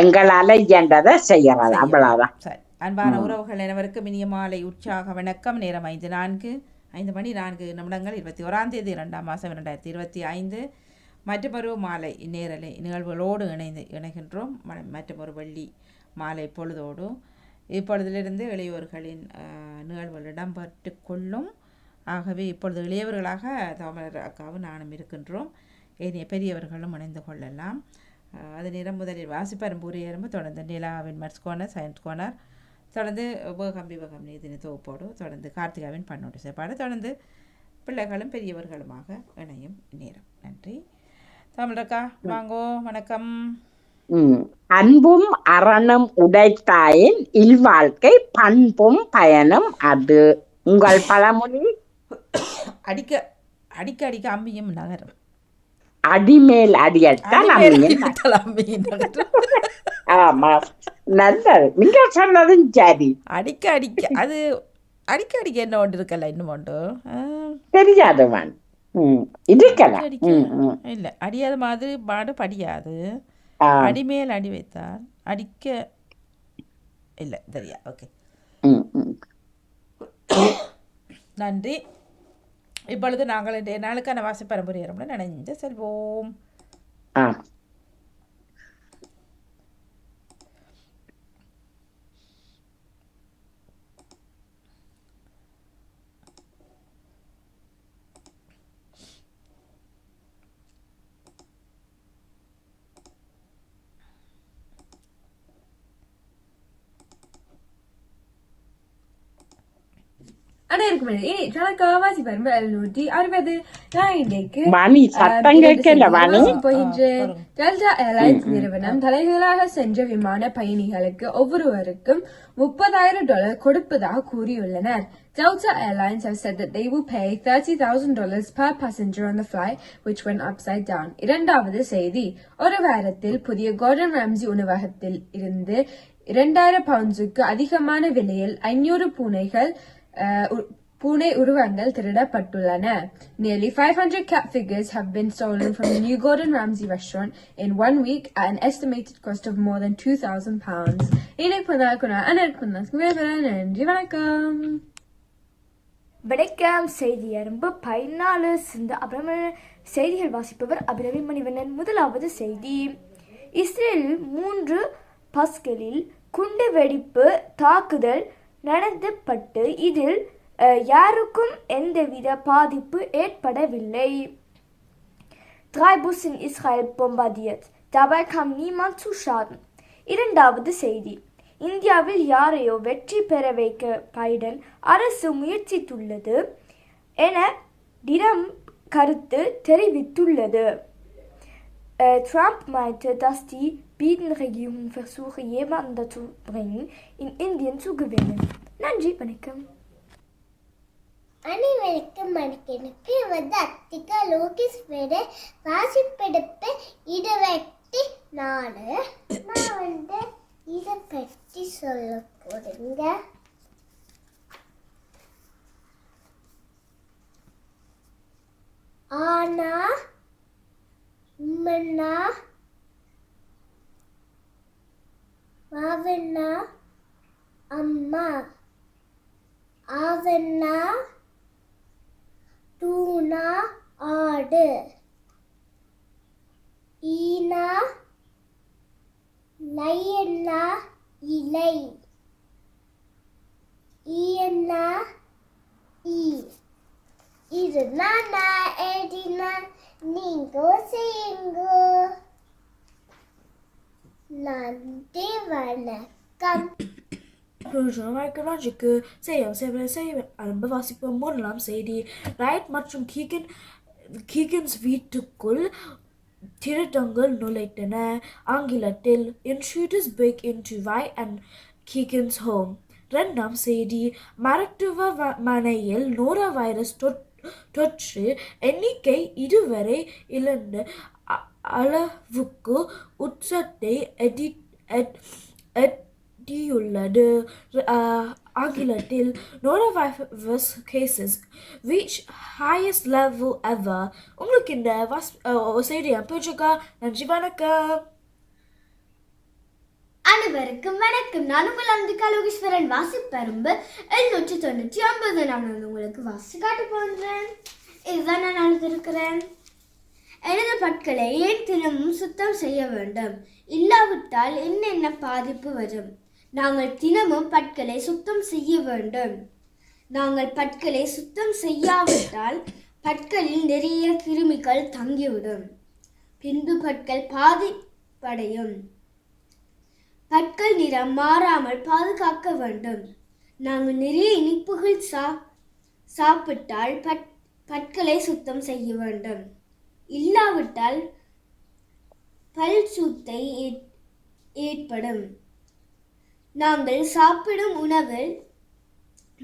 எங்களால இயன்றதை செய்யறது. அவ்வளவுதான். சரி. அன்பான உறவுகள் அனைவருக்கும் இனிய மாலை உற்சாக வணக்கம். நேரம் ஐந்து நான்கு. ஐந்து மணி நான்கு நிமிடங்கள். இருபத்தி ஓராம் தேதி இரண்டாம் மாதம் இரண்டாயிரத்தி இருபத்தி ஐந்து. மற்றொரு மாலை நேரலை நிகழ்வுகளோடு இணைந்து இணைகின்றோம். மற்றொரு வெள்ளி மாலை பொழுதோடு. இப்பொழுதிலிருந்து இளையோர்களின் நிகழ்வுகள் இடம்பெற்று கொள்ளும். ஆகவே இப்பொழுது இளையவர்களாக தமிழர் அக்காவும் நானும் இருக்கின்றோம். ஏனைய பெரியவர்களும் இணைந்து கொள்ளலாம். அது நேரம் முதலில் வாசிப்பரம்பூரி எறும்பு தொடர்ந்து நிலாவின் மர்ஸ் கோனர் சயின்ஸ் கோனர் தொடர்ந்து உபகம் விவகம் நீதினி தொகுப்போடு தொடர்ந்து கார்த்திகாவின் பன்னோட்டு செயற்பாடு தொடர்ந்து பிள்ளைகளும் பெரியவர்களுமாக இணையும் நேரம். நன்றி. தமிழக்கா வாங்கோ வணக்கம். அன்பும் அறனும் உடைத்தாயின் இல்வாழ்க்கை பண்பும் பயனும் அது. உங்கள் பழமொழி? அடிக்க அடிக்க அடிக்க அம்மியும் நகரும். அடிமேல் நகரும் ஆமா. நல்லது. நீங்க சொன்னதும் சரி. அடிக்க அடிக்க. அது அடிக்க அடிக்க என்ன ஒன்று இருக்கல இன்னும் ஒன்று? தெரியாதவன். இருக்கலாம். இல்லை. அடியாத மாதிரி பாடு படியாது. அடிமேல் அடி வைத்தால் அடிக்க இல்லை தெரியா ஓகே. நன்றி. இப்பொழுது நாங்கள் இன்றைய நாளுக்கான வாசிப்பரம்புரையரமுடன் நினைந்து செல்வோம். ஆ. பரும்பு எழுநூற்றி அறுபது நான் இன்றைக்கு டெல்டா ஏர்லைன்ஸ் நிறுவனம் தலைகளாக சென்ற விமான பயணிகளுக்கு ஒவ்வொருவருக்கும் முப்பதாயிரம் டாலர் கொடுப்பதாக கூறியுள்ளனர். Delta Airlines have said that they will pay $30,000 per passenger on the flight, which went upside down. இரண்டாவது செய்தி ஒரு வாரத்தில் புதிய கோர்டன் ராம்சி உணவகத்தில் இருந்து இரண்டாயிரம் பவுண்ட்ஸுக்கு அதிகமான விலையில் ஐநூறு பூனைகள் பூனை உருவங்கள் திருடப்பட்டுள்ளன. Nearly 500 cat figures have been stolen from the new Gordon Ramsay restaurant in one week at an estimated cost of more than 2,000 pounds. இன்னைக்கு நன்றி வணக்கம் வணக்கம் செய்தி அரும்பு பதினாலு சிந்து அப்புறம் செய்திகள் வாசிப்பவர் அபிரவி மணிவண்ணன் முதலாவது செய்தி இஸ்ரேலில் மூன்று பஸ்களில் குண்டு வெடிப்பு தாக்குதல் நடத்தப்பட்டு இதில் யாருக்கும் எந்தவித பாதிப்பு ஏற்படவில்லை Drei Busse in Israel bombardiert. Dabei kam niemand zu Schaden. இரண்டாவது செய்தி இந்தியாவில் யாரையோ வெற்றி பெற வைக்க பைடன் அரசு முயற்சித்துள்ளது என டிரம் கருத்து தெரிவித்துள்ளது Äh, Trump meinte, dass die Biden-Regierung versuche, jemanden dazu bringen, in Indien zu gewinnen. Nanji, வணக்கம் அனைவருக்கும் மணிக்கனுக்கு வந்து அத்திகா லோகேஷ் பேரு வாசிப்பெடுப்பு இருபத்தி நாலு நான் வந்து இதை பற்றி சொல்ல போறேங்க. ஆனா உம்மன்னா மாவண்ணா அம்மா ஆவண்ணா டூனா ஆடு. ஈனா லையன்னா இலை. ஈயன்னா ஈ. இது நான் எழுதினா நீங்க செய்யுங்கோ. நன்றி வணக்கம். வணக்கம்க்கு செய்யும் சேவை செய்ய அரும்ப வாசிப்போம் போடலாம் செய்தி ரைட் மற்றும் கீகன் கீகன்ஸ் வீட்டுக்குள் திருடங்கள் நுழைத்தன ஆங்கிலத்தில் இன்ஷூட்டர்ஸ் பிக் இன் டு வை அண்ட் கீகன்ஸ் ஹோம் ரெண்டாம் செய்தி மருத்துவ மனையில் நோரா வைரஸ் தொற்- தொற்று எண்ணிக்கை இதுவரை இழந்த அளவுக்கு உச்சத்தை எடி எட்- எட்டியுள்ளது ஆங்கிலத்தில் norovirus cases reach highest level ever உங்களுக்கு இந்த வாஸ் செய்தி அனுப்பிச்சிருக்கா நன்றி வணக்கம். அனைவருக்கும் வணக்கம். நான் உங்கள் அம்பிகா லோகேஸ்வரன் வாசிப்பரும்பு எழுநூற்றி தொண்ணூற்றி ஒன்பது. நான் வந்து உங்களுக்கு வாசி காட்ட போன்றேன் இதுதான் நான் அழுதிருக்கிறேன். எனது பற்களை ஏன் தினமும் சுத்தம் செய்ய வேண்டும்? இல்லாவிட்டால் என்னென்ன பாதிப்பு வரும்? நாங்கள் தினமும் பற்களை சுத்தம் செய்ய வேண்டும். நாங்கள் பற்களை சுத்தம் செய்யாவிட்டால் பற்களில் நிறைய கிருமிகள் தங்கிவிடும். பின்பு பற்கள் பாதிப்படையும். பற்கள் நிறம் மாறாமல் பாதுகாக்க வேண்டும். நாங்கள் நிறைய இனிப்புகள் சா சாப்பிட்டால் பட் பற்களை சுத்தம் செய்ய வேண்டும். இல்லாவிட்டால் பல் சூத்தை ஏற்- ஏற்படும். நாங்கள் சாப்பிடும் உணவில்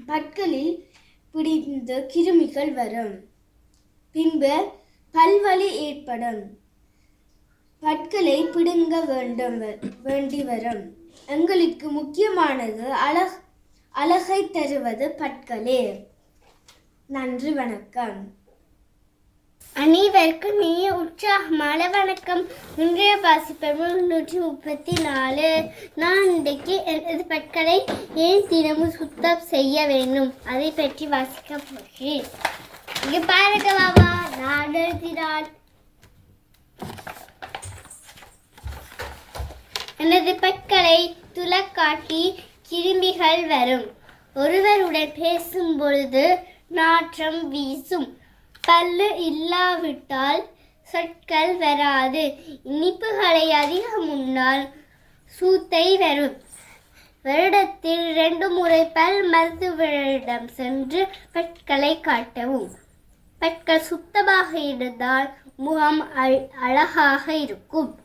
பற்களில் பிடிந்த கிருமிகள் வரும். பின்பு பல்வலி ஏற்படும். பற்களை பிடுங்க வேண்டும் வ- வேண்டி வரும். எங்களுக்கு முக்கியமானது அழ அழகை தருவது பற்களே. நன்றி வணக்கம். அனைவருக்கும் இனிய உற்சாகமான வணக்கம். இன்றைய வாசிப்பது நூற்றி முப்பத்தி நாலு. நான் இன்றைக்கு எனது பற்களை ஏன் தினமும் சுத்தம் செய்ய வேண்டும்? அதை பற்றி வாசிக்க போகிறேன். இங்கே பாருங்க பாபா நான் எழுதினான் எனது பற்களை துலக்காட்டி கிருமிகள் வரும். ஒருவருடன் பேசும் பொழுது நாற்றம் வீசும். பல்லு இல்லாவிட்டால் சொற்கள் வராது. இனிப்புகளை அதிகம் உண்ணால் சூத்தை வரும் வருடத்தில் இரண்டு முறை பல் மருத்துவரிடம் சென்று பற்களை காட்டவும். பற்கள் சுத்தமாக இருந்தால் முகம் அழ- அழகாக இருக்கும்.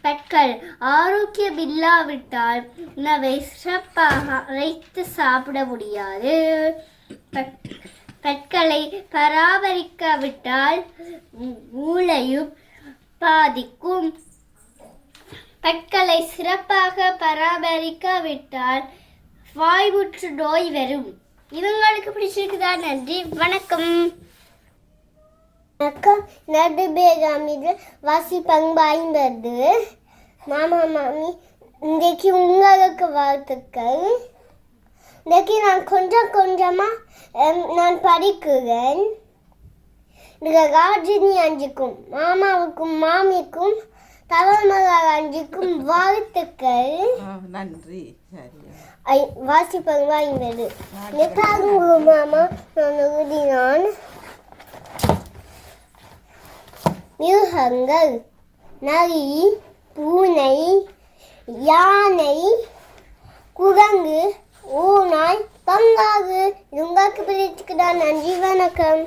பற்கள் ஆரோக்கியம் இல்லாவிட்டால் உணவை சிறப்பாக அரைத்து சாப்பிட முடியாது. பற்- பற்களை பராமரிக்காவிட்டால் மூளையும் பாதிக்கும். பற்களை சிறப்பாக பராமரிக்காவிட்டால் வாய்வுற்று நோய் வரும். இவங்களுக்கு பிடிச்சிருக்குதா நன்றி. வணக்கம். வணக்கம். நடுபேகாமிது வாசி பங்கு ஐம்பது மாமா மாமி இன்றைக்கு உங்களுக்கு வாழ்த்துக்கள். இன்றைக்கு நான் கொஞ்சம் கொஞ்சமாக நான் படிக்கிறேன். இந்த ராஜினி அஞ்சுக்கும் மாமாவுக்கும் மாமிக்கும் தலைமலா அஞ்சுக்கும் வாழ்த்துக்கள். நன்றி. சரி ஐ வாசி பங்கு ஐம்பது நிக்காகுங்க மாமா நான் எழுதினான். மிருகங்கள் நரி பூனை யானை குரங்கு ஊனாய் பங்காகு. இது உங்களுக்கு பிடிச்சிக்குதா நன்றி வணக்கம்.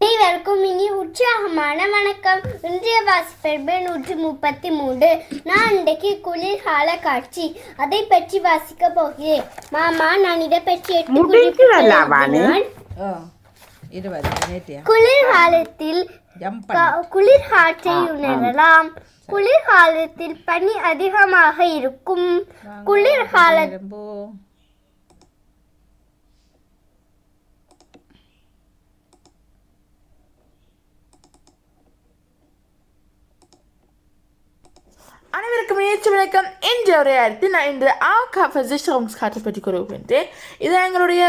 அனைவருக்கும் இனி உற்சாகமான வணக்கம். இன்றைய வாசிப்பெருமை நூற்றி முப்பத்தி மூன்று. நான் இன்றைக்கு குளிர்கால காட்சி. அதை பற்றி வாசிக்க போகிறேன். மாமா நான் இதை பற்றி. ஓ குளிர்காலத்தில் குளிர்காற்றை உணரலாம். குளிர்காலத்தில் பனி அதிகமாக இருக்கும். குளிர்கால அனைவருக்கும் நேற்று வணக்கம். என்ற உரையாடுத்து நான் இன்று ஆகா versicherungskarte பற்றி கூறுகின்றேன் இது எங்களுடைய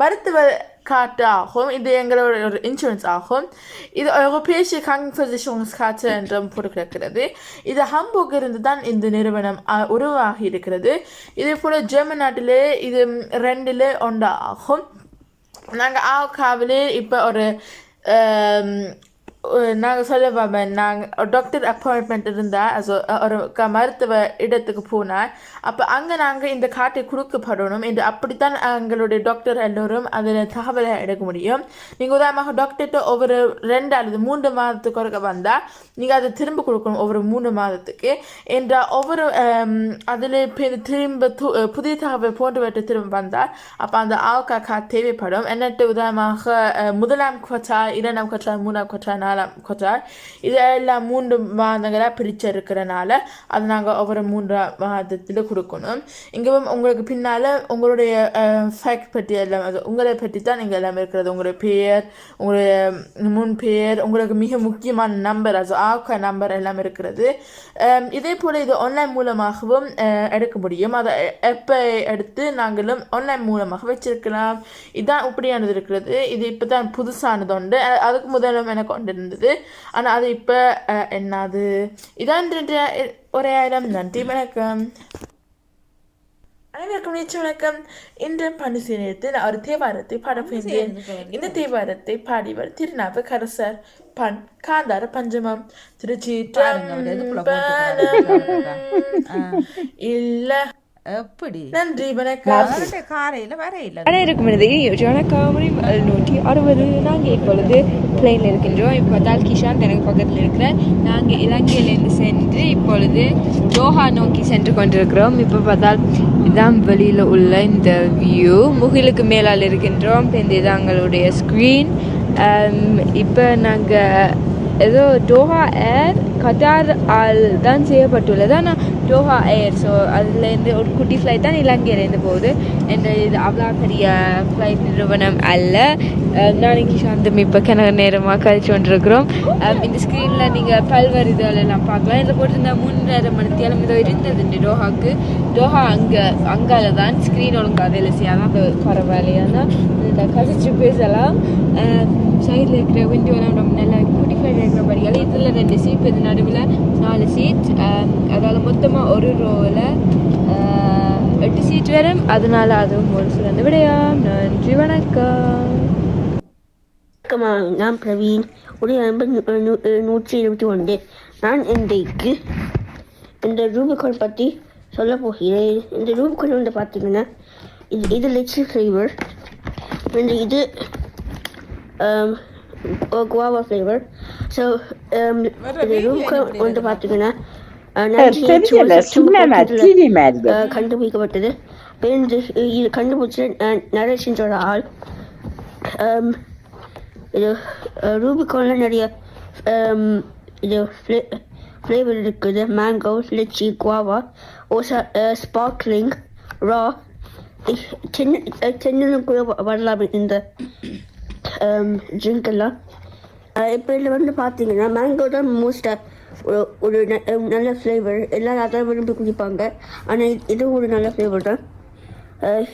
மருத்துவ காட்டு ஆகும். இது எங்களுடைய ஒரு இன்சூரன்ஸ் ஆகும். இது europäische காற்று என்றும் போட்டுக்கிடக்கிறது இது ஹம்பூர்க் இருந்து தான் இந்த நிறுவனம் உருவாகி இருக்கிறது. இதே போல் ஜெர்மன் நாட்டிலே இது ரெண்டில் ஒன்றா ஆகும் நாங்கள் ஆகாவிலே இப்போ ஒரு நாங்கள் சொல்ல பார்ப்பேன் நாங்கள் டாக்டர் அப்பாயின்மெண்ட் இருந்தால் also ஒரு க மருத்துவ இடத்துக்கு போனால் அப்போ அங்கே நாங்கள் இந்த காட்டை கொடுக்கப்படணும் என்று அப்படித்தான் எங்களுடைய டாக்டர் எல்லோரும் அதில் தகவலை எடுக்க முடியும் நீங்கள் உதாரணமாக டாக்டர்கிட்ட ஒவ்வொரு ரெண்டு அல்லது மூன்று மாதத்துக்கு ஒருக்க வந்தால் நீங்கள் அதை திரும்ப கொடுக்கணும் ஒவ்வொரு மூணு மாதத்துக்கு என்றால் ஒவ்வொரு அதில் திரும்ப புதிய தகவல் போன்றவற்றை திரும்ப வந்தால் அப்போ அந்த ஆவுக்கா தேவைப்படும் என்னட்டு உதாரணமாக முதலாம் கொற்றா இரண்டாம் கொற்றா மூணாம் கொற்றா நாலாம் கொத்தார் இதெல்லாம் மூன்று மாதங்களாக பிரித்து இருக்கிறனால அது நாங்கள் ஒவ்வொரு மூன்று மாதத்தில் கொடுக்கணும். இங்கே உங்களுக்கு பின்னால் உங்களுடைய ஃபேக்ட் பற்றி எல்லாம் அது உங்களை பற்றி தான் இங்கே எல்லாம் இருக்கிறது. உங்களுடைய பெயர் உங்களுடைய முன் பெயர் உங்களுக்கு மிக முக்கியமான நம்பர் அது ஆக்க நம்பர் எல்லாம் இருக்கிறது. இதே போல் இது ஆன்லைன் மூலமாகவும் எடுக்க முடியும். அதை எப்போ எடுத்து நாங்களும் ஆன்லைன் மூலமாக வச்சிருக்கலாம். இதுதான் இப்படியானது இருக்கிறது. இது இப்போ தான் புதுசானது உண்டு. அதுக்கு முதலும் எனக்கு உண்டு. இருந்தது. ஆனால் அது இப்போ என்னது? இதான் ஒரே ஆயிரம். நன்றி வணக்கம். அனைவருக்கும் நிச்சயம் வணக்கம். இன்று பணிசு நேரத்தில் ஒரு தேவாரத்தை பாடப்போகிறேன் இந்த தேவாரத்தை பாடியவர் திருநாவுக்கரசர் பண் காந்தார பஞ்சமம். திருச்சி. இல்ல எப்படி? நன்றி வணக்கம். காரையில் வரையில் அனைவருக்கும் எனது ஜனகாமரி நூற்றி அறுபது. நாங்கள் இப்பொழுது பிளேனில் இருக்கின்றோம். இப்போ பார்த்தால் கிஷாந்த் எனக்கு பக்கத்தில் இருக்கிறார். நாங்கள் இலங்கையிலிருந்து சென்று இப்பொழுது தோஹா நோக்கி சென்று கொண்டிருக்கிறோம். இப்போ பார்த்தால் இதான் வெளியில் உள்ள இந்த வியூ முகிலுக்கு மேலால் இருக்கின்றோம். இப்போ இந்த இது எங்களுடைய ஸ்க்ரீன் இப்போ நாங்கள் ஏதோ டோஹா ஏர் கட்டார் ஆல் தான் செய்யப்பட்டுள்ளது. ஆனால் டோஹா ஏர் ஸோ அதுலேருந்து ஒரு குட்டி ஃப்ளைட் தான் இலங்கையிலேருந்து போகுது. என்ற இது அவ்வளோ பெரிய ஃப்ளைட் நிறுவனம் அல்ல. Um, அஹ் நான் இங்கே சாந்தம் இப்போ கிணறு நேரமாக கழிச்சு கொண்டிருக்கிறோம். Um, இந்த ஸ்க்ரீனில் நீங்கள் பல்வேறு இதெல்லாம் பார்க்கலாம். இதில் போட்டிருந்த மூன்றரை மணி தேலம் இதோ இருந்தது இந்த டோஹாக்கு. டோஹா அங்கே அங்கால தான் ஸ்க்ரீன் ஒழுங்காக வேலை செய்யாதான் அது பரவாயில்லையானா இந்த கசிச்சு பேசலாம். சைடில் இருக்கிற விண்டோலாம் ரொம்ப நல்லா குட்டி இருக்கிற படிகள் இதில் ரெண்டு சீட் இது நடுவில் நாலு சீட் அதால் மொத்தமாக ஒரு ரோவில் எட்டு சீட் வரும். அதனால அதுவும் ஒரு சிறந்த விடையாம். நன்றி வணக்கம். வணக்கம்மா. நான் பிரவீன். உடைய நூற்றி இருபத்தி ஒன்று. நான் இன்றைக்கு இந்த ரூபிகான் பற்றி சொல்ல போகிறேன். இந்த ரூபிகான் வந்து பார்த்தீங்கன்னா இது இது லிச்சில் ஃப்ளேவர் இந்த இது குவாவா ஃப்ளேவர் ஸோ இந்த ரூபிகான் வந்து பார்த்தீங்கன்னா uh, 1981 தெரியல செப்டம்பர் சின்ன 14 டிவி மாதிரி அஹ் கண்டுபிடிக்கப்பட்டது. இது கண்டுபிடிச்ச நரேஷன்ற ஆள். அம், இது ரூபிகானில் நிறைய இது ஃப்ளேவர் இருக்குது மேங்கோ லிச்சி குவாவா ஓசா ஸ்பார்க்லிங் ரா சின்ன சின்னலும் கூட வரலாம் இந்த ட்ரிங்க் எல்லாம் இப்போ இதில் வந்து பார்த்தீங்கன்னா மேங்கோ தான் மோஸ்ட்டாக ஒரு ஒரு நல்ல ஃப்ளேவர் எல்லாரும் அதான் விரும்பி குடிப்பாங்க ஆனால் இது ஒரு நல்ல ஃப்ளேவர் தான்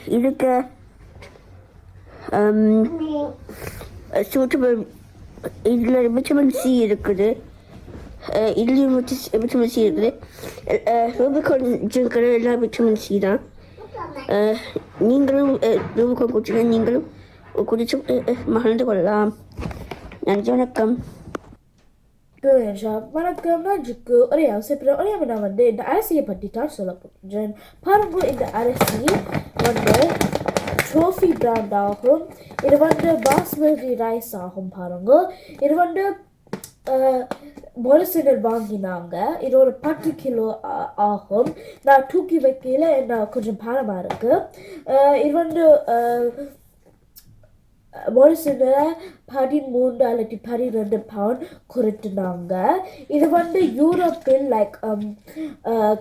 இதுக்கு சூட்டபிள் இதில் விட்டமின் சி இருக்குது அஹ் இதுலேயும் விட்டமின் சி இருக்குது ரூபிகான் ட்ரிங்க்கில் எல்லாம் விட்டமின் சி தான் அஹ் நீங்களும் ரூபிகான் குடிச்சுங்க நீங்களும் குடிச்சு அஹ், அஹ், மகிழ்ந்து கொள்ளலாம் நன்றி வணக்கம் Doja, வணக்கம் நன்றிக்கு ஒரே அவசியப்படுற ஒரே நான் வந்து இந்த அரிசியை பற்றி தான் சொல்ல போகிறேன் பாருங்க இந்த அரிசி வந்து ட்ரோஃபி பிராண்ட் ஆகும் இது வந்து பாஸ்மதி ரைஸ் ஆகும் பாருங்க இது வந்து மொலசினர் வாங்கினாங்க. இது ஒரு பத்து கிலோ ஆகும். நான் தூக்கி வைக்கையில் என்ன கொஞ்சம் பாரமாக இருக்குது இது வந்து ஒரு சில பதிமூன்று அல்லது பன்னிரெண்டு பவுண்ட் குறைத்துனாங்க. இது வந்து யூரோப்பில் லைக் um,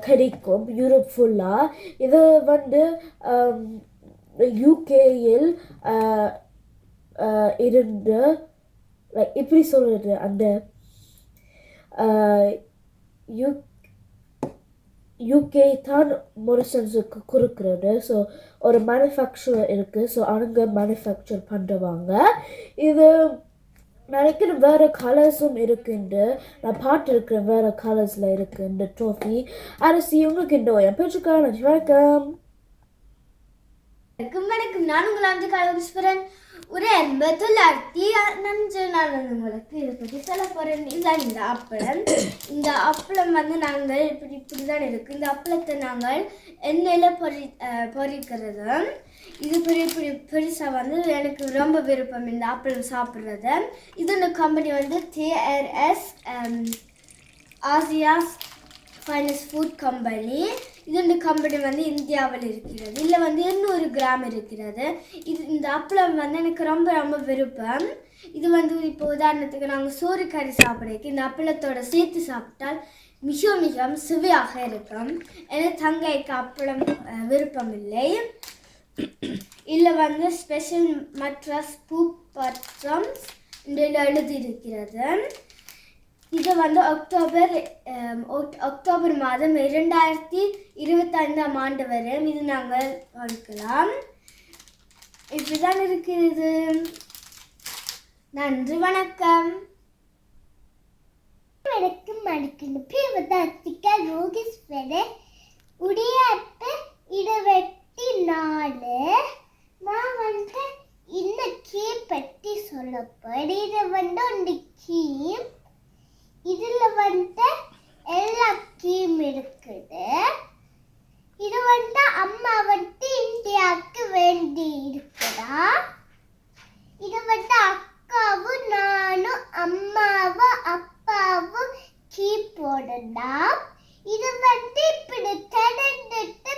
கிடைக்கும். யூரோப் ஃபுல்லாக இது வந்து um, யூகேயில் இருந்து லைக் இப்படி சொல்கிறது அந்த யூகே தான் மொரிசன்ஸுக்கு கொடுக்குறது ஸோ ஒரு மேனுஃபேக்சர் இருக்குது ஸோ அவங்க மேனுஃபேக்சர் பண்ணுவாங்க இது நினைக்கிறேன் வேறு கலர்ஸும் இருக்குண்டு. நான் பார்த்துருக்கிறேன் வேறு கலர்ஸில் இருக்குது இந்த ட்ரோஃபி அரிசி உங்களுக்கு இந்த என் பேச்சுக்கா நன்றி வணக்கம். வணக்கம் வணக்கம். நான் உங்கள் அஞ்சு காலபுஷ்பரன் ஒரு எண்பது தொள்ளாயிரத்தி நஞ்சு நான் உங்களுக்கு இதை பற்றி சொல்ல போகிறேன் இதுதான் இந்த அப்பளம் இந்த அப்பளம் வந்து நாங்கள் இப்படி இப்படி தான் இருக்குது இந்த அப்பளத்தை நாங்கள் எண்ணெயில் பொரி பொறிக்கிறது பொரிக்கிறது இது பெரிய பெரிய பெருசாக வந்து எனக்கு ரொம்ப விருப்பம் இந்த அப்பளம் சாப்பிட்றது இது இந்த கம்பெனி வந்து TRS Asia's finest food company இந்த கம்பெனி வந்து இந்தியாவில் இருக்கிறது. இதில் வந்து இன்னொரு கிராம் இருக்கிறது. இது இந்த அப்பளம் வந்து எனக்கு ரொம்ப ரொம்ப விருப்பம். இது வந்து இப்போ உதாரணத்துக்கு நாங்கள் சோறு கறி சாப்பிட்றதுக்கு இந்த அப்பளத்தோட சேர்த்து சாப்பிட்டால் மிக மிக சுவையாக இருக்கும். எனக்கு தங்கைக்கு அப்பளம் விருப்பம் இல்லை இதில் வந்து ஸ்பெஷல் மற்ற பூ பற்றம் எழுதியிருக்கிறது. இது வந்து அக்டோபர் ஒக்- அக்டோபர் மாதம் இரண்டாயிரத்தி இருபத்தைந்தாம் ஆண்டு வரை இது நாங்கள் வகுக்கலாம் இப்படிதான் இருக்கிறது. நன்றி வணக்கம். வணக்கம் வணக்கம் பிரிவதாத்திக்க யோகேஸ்வர. உடையாட்டு இருபத்தி நாலு நான் வந்து இந்த கீ பற்றி சொல்லப்போறேன் இது வந்து ஒரு கீ இதுல வந்து எல்லா கீம் இருக்குது. இது வந்து அம்மா வந்து இந்தியாவுக்கு வேண்டி இருக்குதா இது வந்து அக்காவும் நானும் அம்மாவும் அப்பாவும் கீ போடலாம் இது வந்து இப்படி திறந்துட்டு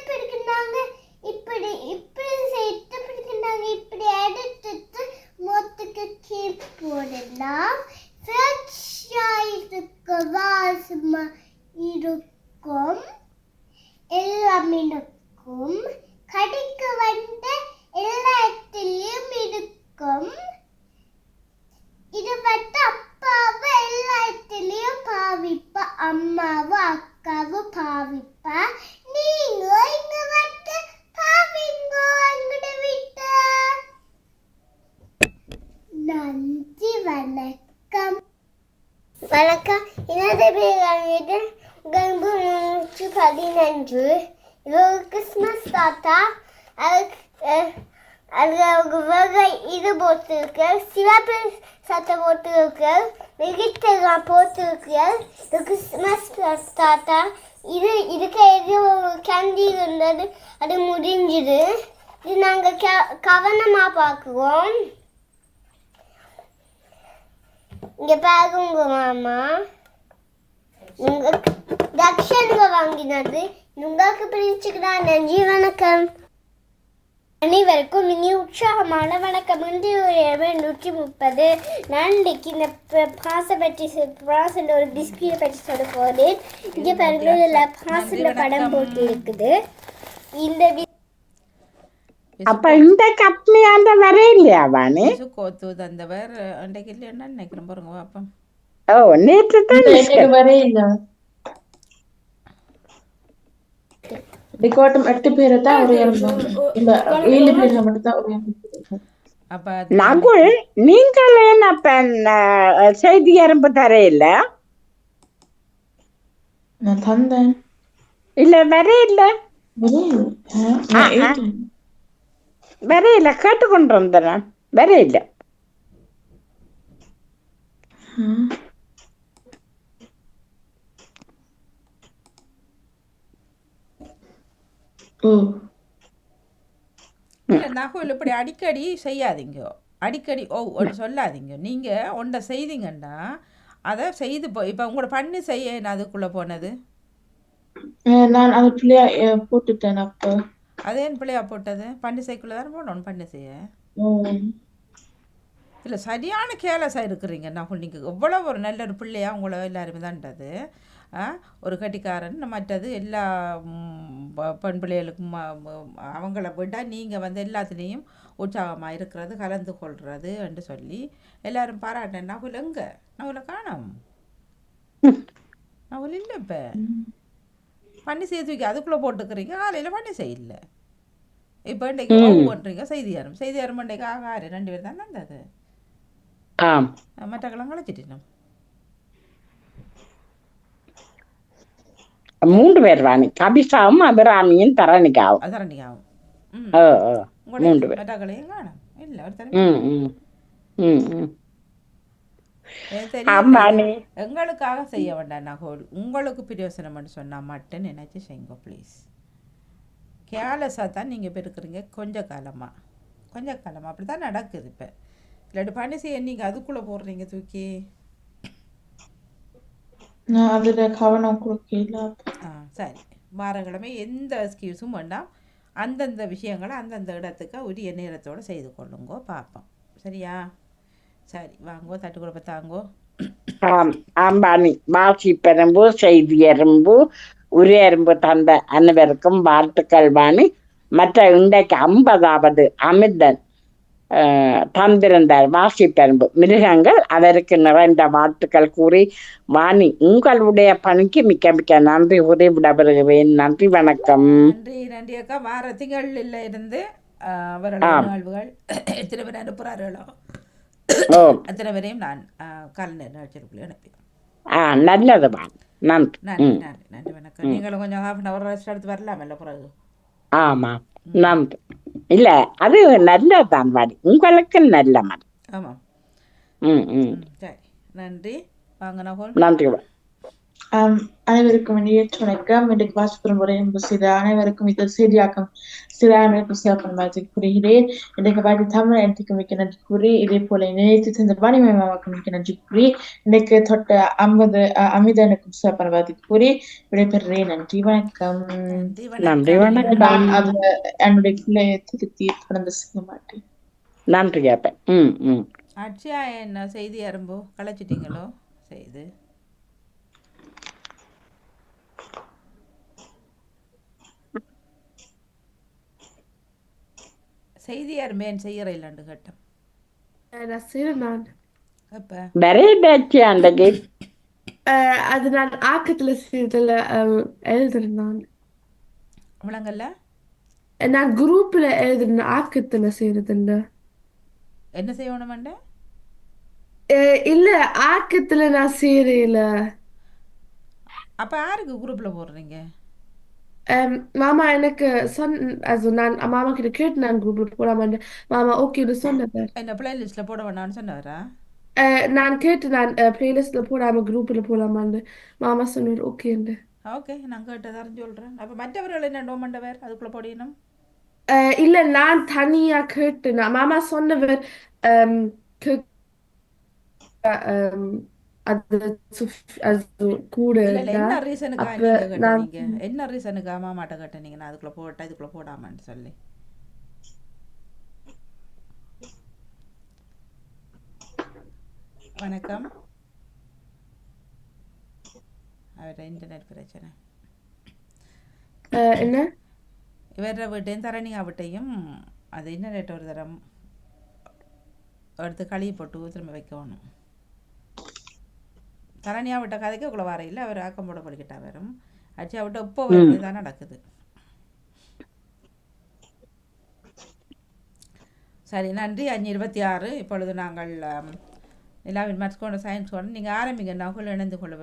பிடிக்கிறாங்க இப்படி இப்படி சேர்த்து பிடிக்கிறாங்க இப்படி எடுத்துட்டு மொத்துக்கு கீ போடலாம் ஃப்ரெஷ்ஷாக இருக்க வாசமா இருக்கும் எல்லாமே இருக்கும் கடைக்கு வந்து எல்லா இடத்துலயும் இருக்கும் இது வந்து அப்பாவும் எல்லா இடத்துலயும் பாவிப்பா அம்மாவும் அக்காவும் பாவிப்பா நீங்க இங்க வந்து பாவிங்க எங்கட வீட்டு நன்றி வணக்கம். வணக்கம். எனது பேர் அங்கிட்டு கம்பு நூற்றி பதினஞ்சு இது கிறிஸ்மஸ் தாத்தா. அதுக்கு அதில் ஒரு வகை இது போட்டிருக்கு சிவப்பு சட்டை போட்டிருக்கு வெகிட்டெல்லாம் போட்டிருக்கு இது கிறிஸ்மஸ் தாத்தா. இது இதுக்கு எது ஒரு கேண்டி இருந்தது? அது முடிஞ்சுது. இது நாங்கள் க கவனமாக பார்க்குறோம் இங்க பாருங்க மாமா. உங்க தக்ஷனுங்க வாங்கினது. உங்களுக்கு பிரிச்சுக்கிறா நன்றி வணக்கம். அனைவருக்கும் இனி உற்சாகமான வணக்கம். இன்றைய நூற்றி முப்பது நன்றிக்கு இந்த பாசை பற்றி பாசன் ஒரு பிஸ்கியை பற்றி சொல்ல போகிறேன் இங்கே பாருங்கள் இதில் பாசில் படம் போட்டு இருக்குது இந்த அப்ப இந்த கப்னியாண்ட வரையிலையா வாணி? கோத்து தந்தவர் அன்றைக்கு இல்லைன்னா நினைக்கிறேன் பாருங்க பாப்போம் ஓ நேற்று தான் வரையில டிகோட்டம் எட்டு பேரை தான் உரையாடணும் இல்ல ஏழு பேரை மட்டும் தான் அது நகுல் நீங்கள் ஏன் அப்ப ந- செய்தி எறும்பு தரையில நான் தந்தேன். இல்ல வரையில வரையில நான். வரையில கேட்டுக்கொண்டு இருந்தேன் வரையில. ஆ. ஓ இல்ல நகுல் இப்படி அடிக்கடி செய்யாதீங்க. அடிக்கடி ஓ ஒன்று சொல்லாதீங்க. நீங்க ஒன்றை செய்தீங்கன்னா அதை செய்து போ இப்போ உங்களோட பண்ணி செய்ய என்ன அதுக்குள்ள போனது? நான் அது பிள்ளையா அஹ் போட்டுட்டேன் அப்போ. அது ஏன் பிள்ளையா போட்டது? பண்ணி செய்யக்குள்ள தானே போடணும் ம். இல்லை சரியான கேலஸாக இருக்கிறீங்க. நகுல் நீங்கள் எவ்வளோ ஒரு நல்ல ஒரு பிள்ளையா உங்களை எல்லாருமே ஆ, ஒரு கட்டிக்காரன் மற்றது எல்லா பெண் பிள்ளைகளுக்கும் அவங்கள விட நீங்கள் வந்து எல்லாத்துலேயும் உற்சாகமாக இருக்கிறது கலந்து கொள்வது என்று சொல்லி எல்லாரும் பாராட்டினேன் நகுல் எங்க? நகுல காணோம். நகுல் இல்லை இப்போ. பண்ணி செய்து வைக்க அதுக்குள்ளே போட்டுக்கிறீங்க? காலையில் பண்ணி செய்யல. இப்போ இன்றைக்கு ஒவ்வொன்றீங்க செய்தியாரும் செய்தியாரும் இன்றைக்கு ஆகாரு ரெண்டு பேர் தான் தந்தது ஆம். மற்றக்கெல்லாம் கழிச்சிட்டோம் மூன்று பேர் வாணி கபிஷாவும் அபிராமியும் தரணிக்காவும் அதான் ரெண்டு ஆகும் ம் ஓ ஓ மூன்று பேர். இல்லை ஒரு ம் ம் ம் ம் தரம் ஆமா நீ எங்களுக்காக செய்ய வேண்டாம் நகோல். உங்களுக்கு பிரயோசனம்னு சொன்னால் மட்டும் நினைச்சு செய்யுங்க ப்ளீஸ் கேர்லெஸ்ஸாக தான் நீங்கள் இப்போ இருக்கிறீங்க கொஞ்ச காலமாக கொஞ்ச காலமாக அப்படி தான் நடக்குது இப்போ. இல்லாட்டி பண்ணி செய்ய நீங்கள் அதுக்குள்ளே போடுறீங்க தூக்கி. நான் அதுல கவனம் கொடுக்கல. சரி. வாரக்கிழமை எந்த எக்ஸ்கியூஸும் வேண்டாம். அந்தந்த விஷயங்களை அந்தந்த இடத்துக்கு உரிய நேரத்தோடு செய்து கொள்ளுங்கோ பார்ப்போம். சரியா? சரி வாங்கோ தட்டு கொடுப்ப தாங்கோ. ஆம் ஆம்பாணி வாசிப்பெரும்பு செய்தி எறும்பு உரையெறும்பு தந்த அனைவருக்கும் வாழ்த்துக்கள் வாணி. மற்ற இன்றைக்கு ஐம்பதாவது அமிர்தன் தந்திருந்தார் வாசிப்பெரும்பு மிருகங்கள் அவருக்கு நிறைந்த வாழ்த்துக்கள் கூறி வாணி உங்களுடைய பணிக்கு மிக்க மிக்க நன்றி கூறி விடப்படுகிறேன் நன்றி வணக்கம். நன்றி நன்றி அக்கா. வார திங்களில் இருந்து ஆம். நிகழ்வுகள் எத்தனை பேர் அனுப்புகிறார்களோ அத்தனை பேரையும் நான் காலண்டர் நிகழ்ச்சிக்குள்ளே அனுப்பி. ஆ நல்லது வாணி நன்றி. நன்றி நன்றி நன்றி வணக்கம். நீங்களும் கொஞ்சம் ஹாஃப் அன் ஹவர் ரெஸ்ட் எடுத்து வரலாமல்ல பிறகு. ஆமாம் நன்றி. இல்லை அது நல்லதுதான் வாணி உங்களுக்கு நல்ல மாதிரி ஆமாம். ம் ம். சரி. நன்றி. வாங்க நன்றி அனைவருக்கும் இனிய வணக்கம். இன்றைக்கு வாசிப்புறம் உரை என்பது சில அனைவருக்கும் இது செய்தியாக்கம் சில அனைவருக்கும் சிறப்பான மாதிரி கூறுகிறேன். இன்றைக்கு பாதி தமிழ் எனக்கு மிக்க நன்றி கூறி இதே போல நினைத்து தந்த வாணிமயமாவுக்கு மிக்க நன்றி கூறி இன்றைக்கு தொட்ட ஐம்பது அமிதனுக்கும் சிறப்பான மாதிரி கூறி விடைபெறுகிறேன். நன்றி வணக்கம். நன்றி வணக்கம். அதுல என்னுடைய பிள்ளையை திருத்தி தொடர்ந்து செய்ய மாட்டேன். நன்றி கேப்பேன் ம் ம். அட்சயா என்ன செய்தி அரும்போ? களைச்சிட்டீங்களோ? செய்து. செய்தி அரும்பேன் செய்கிற இல்லைண்டு கேட்டேன் நான் செய்கிறேன் நான். அப்போ? வெரி பேச்சு அன்றைக்கு அஹ், அது நான் ஆக்கத்தில் செய்ததில் எழுதுறேன் நான். விளங்கல்ல? நான் குரூப்பில் எழுதுறேன் ஆக்கத்தில் செய்கிறதில்ல என்ன செய்யணுமெண்ட இல்ல ஆக்கத்துல நான் செய்யறேல அப்போ யாருக்கு குரூப்பில் போடுறீங்க? மாமா எனக்கு சொன் also நான் மாமா கிட்ட நான் குரூப்ல போடாம மாமா ஓகேன்னு சொன்னவர் என்ன பிளேலிஸ்ட்டில் போட வேணாம்னு சொன்னவரா அஹ், நான் கேட்டு நான் பிளேலிஸ்ட்ல போடாம குரூப்ல போடாமான்னு மாமா சொன்னார் ஓகேன்னு ஓகே நான் கேட்டதாரும் சொல்கிறேன் அப்போ மற்றவர்கள் என்ன டோமண்டவர் அதுக்குள்ளே போடணும் அஹ், இல்ல நான் தனியா கேட்டு நான் மாமா சொன்னவர் அம், கே- அம், அது அது கூட என்ன இருந்தா, ரீசனுக்கா அப்ப நீங்கள் நான் கேட்டீங்க என்ன ரீசனுக்கா மாமாட்ட கேட்டீங்க நான் அதுக்குள்ளே போட்டா இதுக்குள்ளே போடாமான்னு சொல்லி. வணக்கம். அவர்கிட்ட இன்டர்நெட் பிரச்சனை. என்ன? இவர வீட்டையும் தரணியா வீட்டையும் அது இன்டர்நெட் ஒரு தரம். எடுத்து கழுவி போட்டு திரும்ப வைக்கணும். தரணியா விட்ட கதைக்கு உள்ள வர இல்லை அவர் ஆக்கம் போட படிக்கிட்டா வரும் அச்சா விட்ட இப்போ தான் நடக்குது. சரி நன்றி. அஞ்சு இருபத்தி ஆறு. இப்பொழுது நாங்கள் ஆம், நிலாவின் கொண்ட சயின்ஸ் கொண்டு நீங்கள் ஆரம்பிங்க. நகுல் இணைந்து கொள்ள